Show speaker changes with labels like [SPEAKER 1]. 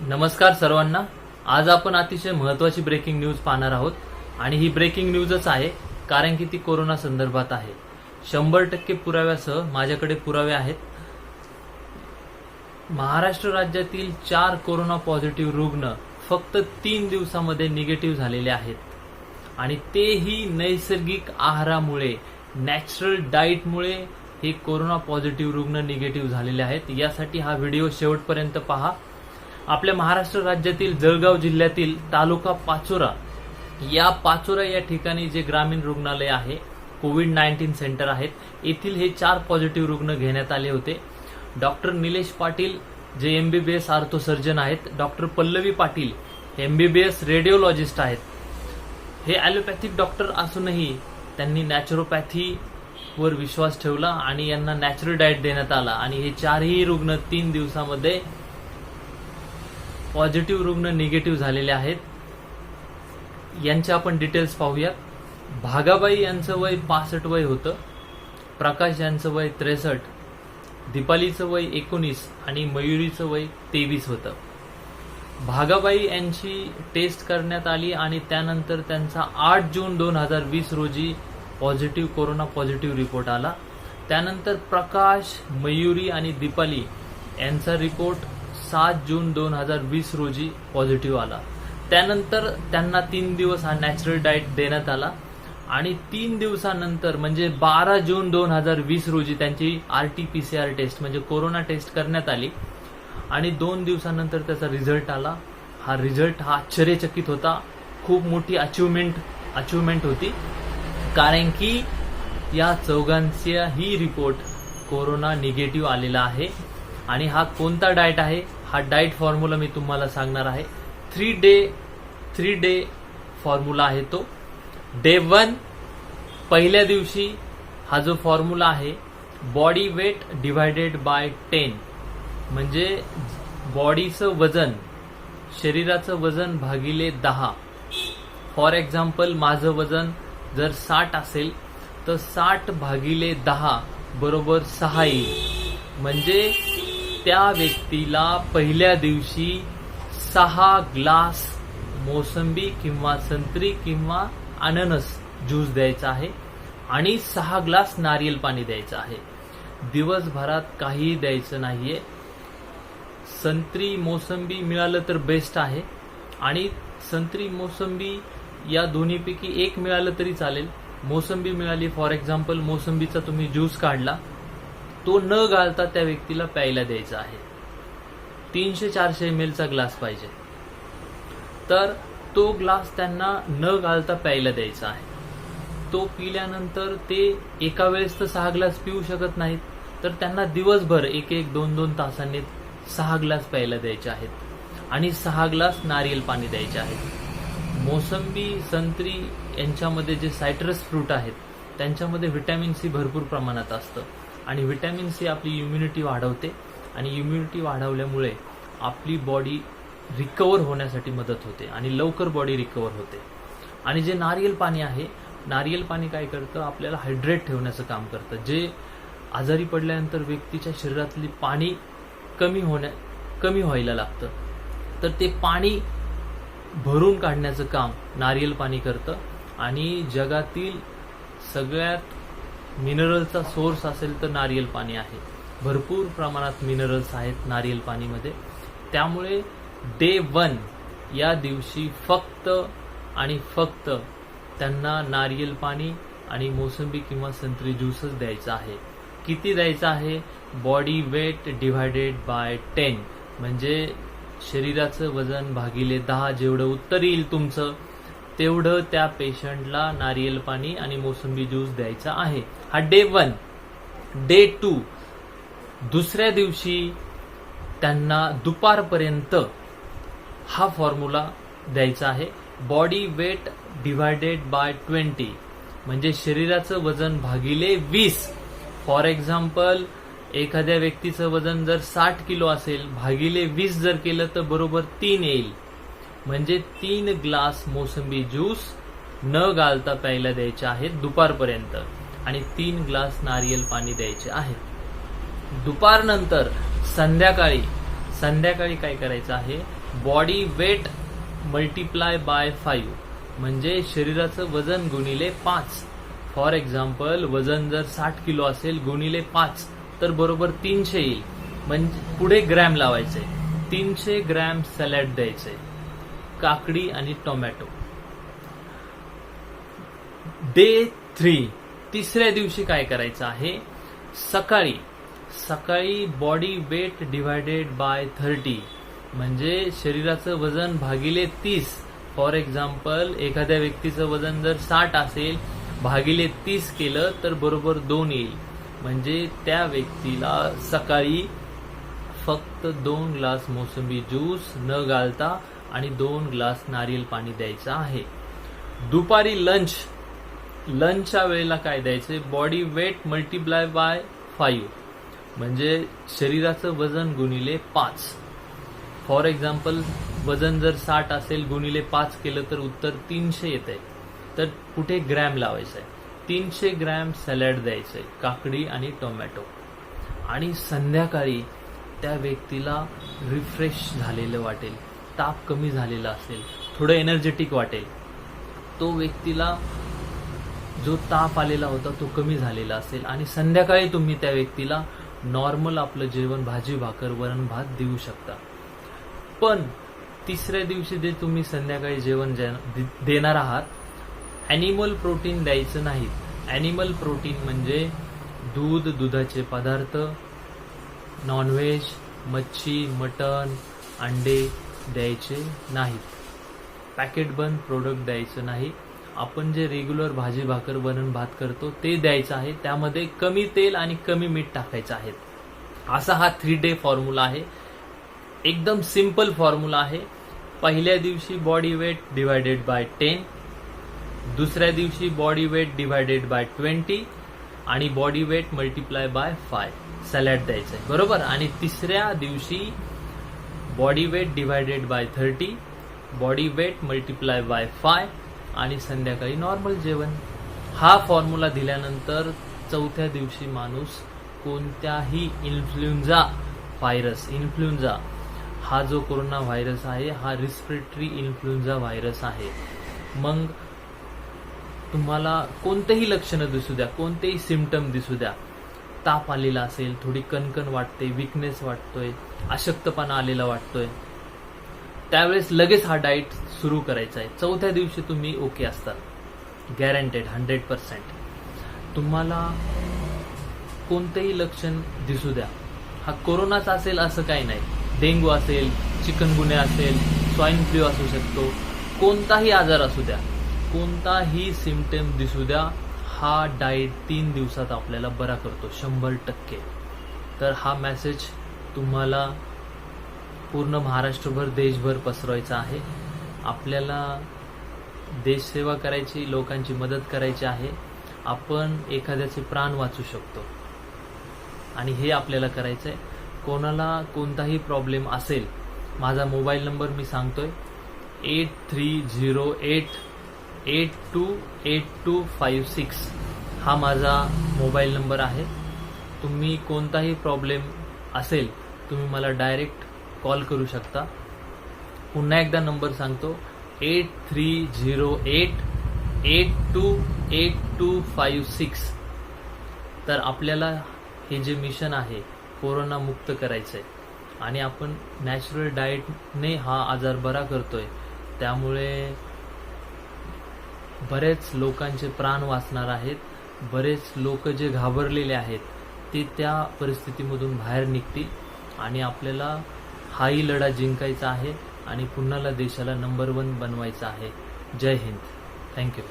[SPEAKER 1] नमस्कार सर्वांना. आज आपण अतिशय महत्वाची ब्रेकिंग न्यूज पाहणार आहोत. आणि ही ब्रेकिंग न्यूजच आहे कारण की ती कोरोना संदर्भात आहे. शंभर टक्के पुराव्यासह माझ्याकडे पुरावे आहेत. महाराष्ट्र राज्यातील चार कोरोना पॉझिटिव्ह रुग्ण फक्त तीन दिवसामध्ये निगेटिव्ह झालेले आहेत. आणि तेही नैसर्गिक आहारामुळे नॅचरल डाईटमुळे हे कोरोना पॉझिटिव्ह रुग्ण निगेटिव्ह झालेले आहेत. यासाठी हा व्हिडिओ शेवटपर्यंत पहा. आपल्या महाराष्ट्र राज्यातील जळगाव जिल्ह्यातील तालुका पाचोरा. या पाचोरा या ठिकाणी जे ग्रामीण रुग्णालय आहे कोविड नाईन्टीन सेंटर आहेत येथील हे चार पॉझिटिव्ह रुग्ण घेण्यात आले होते. डॉक्टर निलेश पाटील जे एमबीबीएस आर्थो सर्जन आहेत doctor Pallavi Patil MBBS radiologist आहेत. हे ॲलोपॅथिक डॉक्टर असूनही त्यांनी नॅचरोपॅथी वर विश्वास ठेवला आणि यांना नॅचरल डाएट देण्यात आला. आणि हे चारही रुग्ण तीन दिवसामध्ये पॉझिटिव्ह रुग्ण निगेटिव्ह झालेले आहेत. यांचे आपण डिटेल्स पाहूयात भागाबाई यांचं वय पासष्ट वय होतं. प्रकाश यांचं वय त्रेसष्ट. दीपालीचं वय एकोणीस आणि मयुरीचं वय तेवीस होतं. भागाबाई यांची टेस्ट करण्यात आली आणि त्यानंतर त्यांचा आठ जून दोन हजार वीस रोजी पॉझिटिव्ह कोरोना पॉझिटिव्ह रिपोर्ट आला. त्यानंतर प्रकाश मयुरी आणि दीपाली यांचा रिपोर्ट सात जून दोन हजार वीस रोजी पॉझिटिव्ह आला. त्यानंतर त्यांना तीन दिवस हा नॅचरल डाएट देण्यात आला. आणि तीन दिवसानंतर म्हणजे बारा जून दोन हजार वीस रोजी त्यांची R T P C R test म्हणजे कोरोना टेस्ट करण्यात आली. आणि दोन दिवसानंतर त्याचा रिझल्ट आला. हा रिझल्ट हा आश्चर्यचकित होता. खूप मोठी अचिव्हमेंट अचिव्हमेंट होती. कारण की या चौघांचा ही रिपोर्ट कोरोना निगेटिव्ह आलेला आहे. आणि हा कोणता डाएट आहे? हा डाएट फॉर्म्युला मी तुम्हाला सांगणार आहे. Three day three day formula आहे तो. डे वन पहिल्या दिवशी हा जो फॉर्म्युला आहे body weight divided by ten म्हणजे बॉडीचं वजन शरीराचं वजन भागिले दहा. फॉर एक्झाम्पल माझं वजन जर साठ असेल तर साठ भागिले दहा बरोबर सहा येईल. म्हणजे त्या व्यक्तीला पहिल्या दिवशी सहा ग्लास मोसंबी किंवा संत्री किंवा अननस ज्यूस द्यायचा आहे आणि सहा ग्लास नारियल पाणी द्यायचं आहे. दिवसभरात काहीही द्यायचं नाहीये. संत्री मोसंबी मिळालं तर बेस्ट आहे आणि संत्री मोसंबी या दोन्हीपैकी एक मिळालं तरी चालेल. मोसंबी मिळाली फॉर एक्झाम्पल मोसंबीचा तुम्ही ज्यूस काढला. तो न घालता त्या व्यक्तीला प्यायला द्यायचा आहे. तीनशे चारशे एम एलचा ग्लास पाहिजे. तर तो ग्लास त्यांना न घालता प्यायला द्यायचा आहे. तो पिल्यानंतर ते एका वेळेस तर सहा ग्लास पिऊ शकत नाहीत तर त्यांना दिवसभर एक एक दोन दोन तासांनी सहा ग्लास प्यायला द्यायचे आहेत आणि सहा ग्लास नारियल पाणी द्यायचे आहेत. मोसंबी संत्री यांच्यामध्ये जे सायट्रस फ्रूट आहेत त्यांच्यामध्ये व्हिटॅमिन सी भरपूर प्रमाणात असतं. आणि व्हिटॅमिन सी आपली इम्युनिटी वाढवते. आणि इम्युनिटी वाढवल्यामुळे आपली बॉडी रिकवर होण्यासाठी मदत होते आणि लवकर बॉडी रिकवर होते. आणि जे नारियल पाणी आहे नारियल पाणी काय करतं? आपल्याला हायड्रेट ठेवण्याचं काम करतं. जे आजारी पडल्यानंतर व्यक्तीच्या शरीरातली पाणी कमी होण्या कमी व्हायला लागतं. तर ते पाणी भरून काढण्याचं काम नारियल पाणी करतं. आणि जगातील सगळ्यात मिनरलचा सोर्स असेल तर नारियल पाणी आहे. भरपूर प्रमाणात मिनरल्स आहेत नारियल पाणीमध्ये. त्यामुळे डे वन या दिवशी फक्त आणि फक्त त्यांना नारियल पाणी आणि मोसंबी किंवा संत्री ज्यूसच द्यायचा आहे. किती द्यायचं आहे? Body weight divided by ten म्हणजे शरीराचं वजन भागिले दहा जेवढं उत्तर येईल तुमचं. तेवढं त्या पेशंटला नारियल पाणी आणि मोसंबी ज्यूस द्यायचा आहे. हा डे वन डे टू दुसऱ्या दिवशी त्यांना दुपारपर्यंत हा फॉर्म्युला द्यायचा आहे. Body weight divided by twenty म्हणजे शरीराचं वजन भागिले वीस. फॉर एक्झाम्पल एखाद्या व्यक्तीचं वजन जर साठ किलो असेल भागिले वीस जर केलं तर बरोबर तीन येईल. म्हणजे तीन ग्लास मोसंबी ज्यूस न घालता प्यायला द्यायचे आहेत दुपारपर्यंत. आणि तीन ग्लास नारियल पाणी द्यायचे आहे. दुपारनंतर संध्याकाळी संध्याकाळी काय करायचं आहे? Body weight multiply by five म्हणजे शरीराचं वजन गुणिले पाच. फॉर एक्झाम्पल वजन जर साठ किलो असेल गुणिले पाच तर बरोबर तीनशे येईल. म्हणजे पुढे ग्रॅम लावायचे. तीनशे ग्रॅम सॅलॅड द्यायचे. काकडी आणि टोमॅटो. डे थ्री तिसऱ्या दिवशी काय करायचं आहे? सकाळी सकाळी body weight divided by thirty म्हणजे शरीराचं वजन भागिले तीस. फॉर एक्झाम्पल एखाद्या व्यक्तीचं वजन जर साठ असेल भागिले तीस केलं तर बरोबर दोन येईल. म्हणजे त्या व्यक्तीला सकाळी फक्त दोन ग्लास मोसंबी ज्यूस न घालता आणि दोन ग्लास नारियल पाणी द्यायचं आहे. दुपारी लंच लंचच्या वेळेला काय द्यायचे? Body weight multiply by five म्हणजे शरीराचं वजन गुणिले पाच. फॉर एक्झाम्पल वजन जर साठ असेल गुणिले पाच केलं तर उत्तर तीनशे येत आहे तर कुठे ग्रॅम लावायचं आहे तीनशे ग्रॅम सॅलॅड आहे काकडी आणि टोमॅटो. आणि संध्याकाळी त्या व्यक्तीला रिफ्रेश झालेलं वाटेल. ताप कमी झालेला असेल थोडं एनर्जेटिक वाटेल तो व्यक्तीला जो ताप आलेला होता तो कमी झालेला असेल. आणि संध्याकाळी तुम्ही त्या व्यक्तीला नॉर्मल आपलं जेवण भाजी भाकर वरण भात देऊ शकता. पण तिसऱ्या दिवशी जे तुम्ही संध्याकाळी जेवण देणार आहात ॲनिमल प्रोटीन द्यायचं नाही. ॲनिमल प्रोटीन म्हणजे दूध दुधाचे पदार्थ नॉनव्हेज मच्छी मटण अंडे द्यायचे नाहीत. पॅकेट बंद प्रोडक्ट द्यायचं नाही. आपण जे रेग्युलर भाजी भाकर बनवून भात करतो ते द्यायचं आहे. त्यामध्ये कमी तेल आणि कमी मीठ टाकायचं आहे. असा हा थ्री डे फॉर्म्युला आहे. एकदम सिंपल फॉर्म्युला आहे. पहिल्या दिवशी body weight divided by ten दुसऱ्या दिवशी body weight divided by twenty आणि body weight multiply by five salad द्यायचं आहे. बरोबर? आणि तिसऱ्या दिवशी body weight divided by thirty body weight multiply by five आणि संध्याकाळी नॉर्मल जेवण. हा फॉर्म्युला दिल्यानंतर चौथ्या दिवशी माणूस कोणत्याही इन्फ्लुएंझा व्हायरस इन्फ्लुएंझा हा जो कोरोना व्हायरस आहे हा रिस्पिरेटरी इन्फ्लुएंझा व्हायरस आहे. मग तुम्हाला कोणतेही लक्षणं दिसू द्या कोणतेही सिमटम दिसू द्या. ताप आलेला असेल थोडी कणकण वाटते विकनेस वाटतोय अशक्तपणा आलेला वाटतोय त्यावेळेस लगेच हा डाएट सुरू करायचा आहे. चौथ्या दिवशी तुम्ही ओके असतात गॅरंटेड हंड्रेड पर्सेंट तुम्हाला कोणतेही लक्षण दिसू द्या. हा कोरोनाचा असेल असं काही नाही. डेंग्यू असेल चिकनगुन्या असेल स्वाईन फ्लू असू शकतो. कोणताही आजार असू द्या. कोणताही सिमटम दिसू द्या. हा डाएट तीन दिवसात आपल्याला बरा करतो शंभर टक्के. तर हा मॅसेज तुम्हाला पूर्ण महाराष्ट्रभर देशभर पसरवायचा आहे. आपल्याला देशसेवा करायची लोकांची मदत करायची आहे. आपण एखाद्याचे प्राण वाचू शकतो. आणि हे आपल्याला करायचं आहे कोणाला कोणताही प्रॉब्लेम असेल माझा मोबाईल नंबर मी सांगतोय. Eight three zero eight eight two eight two five six हा माझा मोबाईल नंबर आहे. तुम्ही कोणताही प्रॉब्लेम असेल तुम्ही मला डायरेक्ट कॉल करू शकता. पुन्हा एकदा नंबर सांगतो. Eight three zero eight eight two eight two five six तर आपल्याला हे जे मिशन आहे कोरोना मुक्त करायचं आहे आणि आपण नॅचरल डाएटने हा आजार बरा करतोय. त्यामुळे बरेच लोकांचे प्राण वाचणार आहेत बरेच लोक जे घाबरलेले आहेत ते त्या परिस्थितीमधून बाहेर निघतील आणि आपल्याला हाही लढा जिंकायचा आहे आणि पुन्हाला देशाला नंबर वन बनवायचा आहे. जय हिंद. थँक्यू